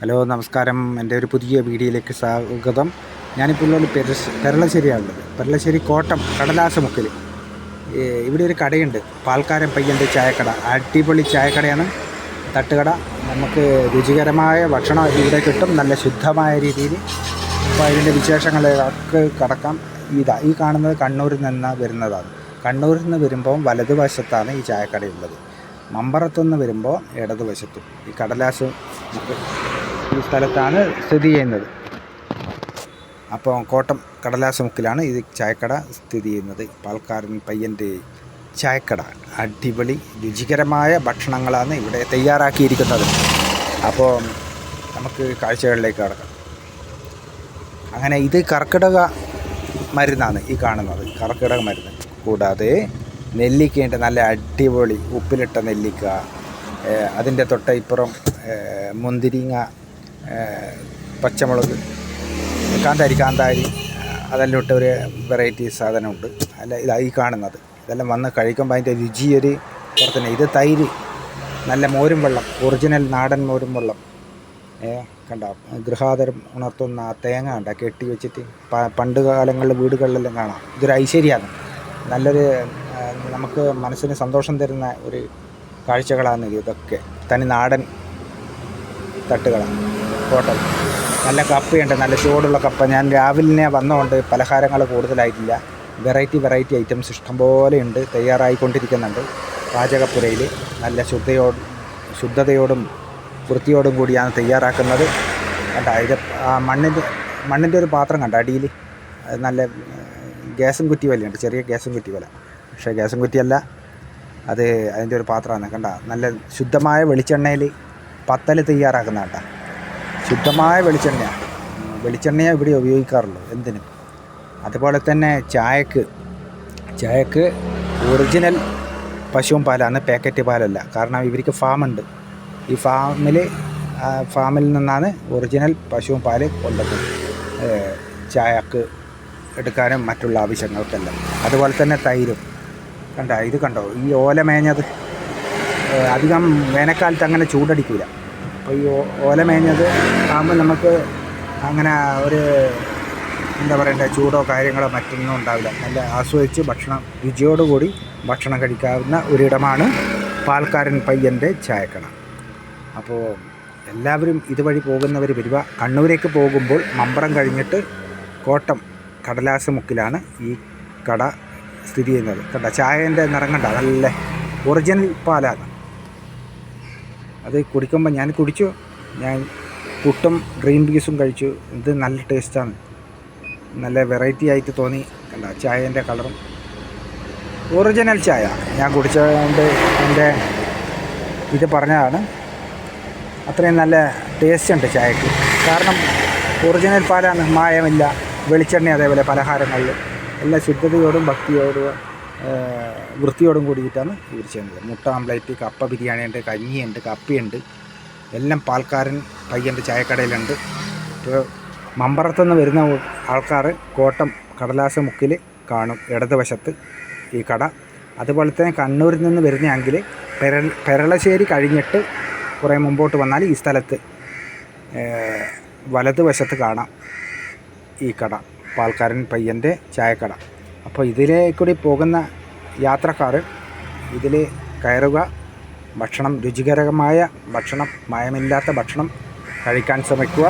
Hello നമസ്കാരം. എന്റെ ഒരു പുതിയ വീഡിയോയിലേക്ക് സ്വാഗതം. ഞാനിപ്പോൾ ഉള്ളത് പെരു പെരളശ്ശേരിയാണുള്ളത്. പെരളശ്ശേരി കോട്ടം കടലാസമുക്കിൽ. ഇവിടെ ഒരു കടയുണ്ട്. പാൽക്കാരൻ പയ്യന്റെ ചായക്കട. അടിപൊളി ചായക്കടയാണ്. തട്ടുകട. നമുക്ക് രുചികരമായ ഭക്ഷണം ഇവിടെ കിട്ടും. നല്ല ശുദ്ധമായ രീതിയിൽ. അപ്പോൾ അതിന്റെ വിശേഷങ്ങളൊക്കെ കടക്കാം. ഇതാ ഈ കാണുന്നത് കണ്ണൂരിൽ നിന്ന് വരുന്നതാണ്. കണ്ണൂരിൽ നിന്ന് വരുമ്പോൾ വലതുവശത്താണ് ഈ ചായക്കടയുള്ളത്. മമ്പറത്തുനിന്ന് വരുമ്പോൾ ഇടതുവശത്തും ഈ കടലാസ് മുക്ക് ഈ സ്ഥലത്താണ് സ്ഥിതി ചെയ്യുന്നത്. അപ്പോൾ കോട്ടം കടലാസ് മുക്കിലാണ് ഇത് ചായക്കട സ്ഥിതി ചെയ്യുന്നത്. പാൽക്കാരൻ പയ്യന്റെ ചായക്കട അടിപൊളി രുചികരമായ ഭക്ഷണങ്ങളാണ് ഇവിടെ തയ്യാറാക്കിയിരിക്കുന്നത്. അപ്പോൾ നമുക്ക് കാഴ്ചകളിലേക്ക് കടക്കാം. അങ്ങനെ ഇത് കർക്കിടക മരുന്നാണ് ഈ കാണുന്നത്. കർക്കിടക മരുന്ന്. കൂടാതെ നെല്ലിക്കയുണ്ട്. നല്ല അടിപൊളി ഉപ്പിലിട്ട നെല്ലിക്ക അതിന്റെ തൊട്ട ഇപ്പുറം മുന്തിരിങ്ങ പച്ചമുളക് കാന്താരി കാന്താരി അതെല്ലാം ഇട്ട ഒരു വെറൈറ്റി സാധനമുണ്ട്. അല്ല ഇതായി കാണുന്നത്. ഇതെല്ലാം വന്ന് കഴിക്കുമ്പോൾ അതിന്റെ രുചി ഒരു പുറത്തുതന്നെ ഇത് തൈര് നല്ല മോരും വെള്ളം ഒറിജിനൽ നാടൻ മോരും വെള്ളം. കണ്ട? ഗൃഹാതരം ഉണർത്തുന്ന തേങ്ങ കണ്ട? കെട്ടി വെച്ചിട്ട് പണ്ട് കാലങ്ങളിൽ വീടുകളിലെല്ലാം കാണാം. ഇതൊരു ഐശ്വര്യമാണ് നല്ലൊരു നമുക്ക് മനസ്സിന് സന്തോഷം തരുന്ന ഒരു കാഴ്ചകളാണ് ഇതൊക്കെ. തനി നാടൻ തട്ടുകളാണ്. ഹോട്ടൽ. നല്ല കപ്പയുണ്ട് നല്ല ചൂടുള്ള കപ്പ. ഞാൻ രാവിലെ വന്നതുകൊണ്ട് പലഹാരങ്ങൾ കൂടുതലായിട്ടില്ല. വെറൈറ്റി വെറൈറ്റി ഐറ്റംസ് ഇഷ്ടംപോലെ ഉണ്ട് തയ്യാറായിക്കൊണ്ടിരിക്കുന്നുണ്ട്. പാചകപ്പുരയിൽ നല്ല ശുദ്ധയോട് ശുദ്ധതയോടും വൃത്തിയോടും കൂടിയാണ് തയ്യാറാക്കുന്നത്. കണ്ട ഇത് മണ്ണിന്റെ മണ്ണിന്റെ ഒരു പാത്രം കണ്ട അടിയിൽ നല്ല ഗ്യാസും കുറ്റി വലയുണ്ട് ചെറിയ ഗ്യാസും കുറ്റി വല. പക്ഷേ ഗ്യാസും കുറ്റിയല്ല അത് അതിന്റെ ഒരു പാത്രമാണ്. കണ്ട നല്ല ശുദ്ധമായ വെളിച്ചെണ്ണയിൽ പത്തൽ തയ്യാറാക്കുന്ന കേട്ടോ ശുദ്ധമായ വെളിച്ചെണ്ണയാണ് വെളിച്ചെണ്ണയാണ് ഇവിടെ ഉപയോഗിക്കാറുള്ളൂ എന്തിനും? അതുപോലെ തന്നെ ചായക്ക്. ചായക്ക് ഒറിജിനൽ പശുവും പാലാണ് പാക്കറ്റ് പാലല്ല. കാരണം ഇവർക്ക് ഫാമുണ്ട്. ഈ ഫാമിൽ ഫാമിൽ നിന്നാണ് ഒറിജിനൽ പശുവും പാൽ കൊണ്ടത്. ചായക്ക് എടുക്കാനും മറ്റുള്ള ആവശ്യങ്ങൾക്കെല്ലാം. അതുപോലെ തന്നെ തൈരും. കണ്ടോ? ഇത് കണ്ടോ? ഈ ഓല മേഞ്ഞത് അധികം വേനൽക്കാലത്ത് അങ്ങനെ ചൂടടിക്കില്ല അപ്പോൾ ഈ ഓല മേഞ്ഞത് ആകുമ്പോൾ നമുക്ക് അങ്ങനെ ഒരു എന്താ പറയണ്ടേ ചൂടോ കാര്യങ്ങളോ മറ്റൊന്നും ഉണ്ടാവില്ല. നല്ല ആസ്വദിച്ച് ഭക്ഷണം രുചിയോടുകൂടി ഭക്ഷണം കഴിക്കാവുന്ന ഒരിടമാണ് പാൽക്കാരൻ പയ്യന്റെ ചായക്കണ അപ്പോൾ എല്ലാവരും ഇതുവഴി പോകുന്നവർ വരിക. കണ്ണൂരേക്ക് പോകുമ്പോൾ മമ്പറം കഴിഞ്ഞിട്ട് കോട്ടം കടലാസ് മുക്കിലാണ് ഈ കട സ്ഥിതി ചെയ്യുന്നത്. കണ്ട ചായന്റെ നിറങ്ങണ്ട കണ്ട നല്ല ഒറിജിനൽ പാലാണ്. അത് കുടിക്കുമ്പോൾ ഞാൻ കുടിച്ചു. ഞാൻ പുട്ടും ഗ്രീൻ പീസും കഴിച്ചു. ഇത് നല്ല ടേസ്റ്റാണ് നല്ല വെറൈറ്റി ആയിട്ട് തോന്നി. കണ്ട? ചായന്റെ കളറും ഒറിജിനൽ ചായ. ഞാൻ കുടിച്ചതുകൊണ്ട് എന്റെ ഇത് പറഞ്ഞതാണ്. അത്രയും നല്ല ടേസ്റ്റ് ഉണ്ട് ചായക്ക്. കാരണം ഒറിജിനൽ പാലാണ് മായമില്ല വെളിച്ചെണ്ണ അതേപോലെ പലഹാരങ്ങളിൽ. എല്ലാ ശുദ്ധതയോടും ഭക്തിയോടും വൃത്തിയോടും കൂടിയിട്ടാണ് ഇവർ ചെയ്യുന്നത്. മുട്ട ആംപ്ലേറ്റ് കപ്പ ബിരിയാണിയുണ്ട് കഞ്ഞിയുണ്ട് കപ്പയുണ്ട്. എല്ലാം പാൽക്കാരൻ പയ്യന്റെ ചായക്കടയിലുണ്ട്. ഇപ്പോൾ മമ്പറത്തുനിന്ന് വരുന്ന ആൾക്കാർ കോട്ടം കടലാസ മുക്കിൽ കാണും. ഇടതുവശത്ത് ഈ കട. അതുപോലെ തന്നെ കണ്ണൂരിൽ നിന്ന് വരുന്നതെങ്കിൽ പെരൾ പെരളശ്ശേരി കഴിഞ്ഞിട്ട് കുറേ മുമ്പോട്ട് വന്നാൽ ഈ സ്ഥലത്ത് വലതുവശത്ത് കാണാം ഈ കട. പാൽക്കാരൻ പയ്യന്റെ ചായക്കട. അപ്പോൾ ഇതിലേ കൂടി പോകുന്ന യാത്രക്കാർ ഇതിൽ കയറുക ഭക്ഷണം രുചികരമായ ഭക്ഷണം മയമില്ലാത്ത ഭക്ഷണം കഴിക്കാൻ ശ്രമിക്കുക.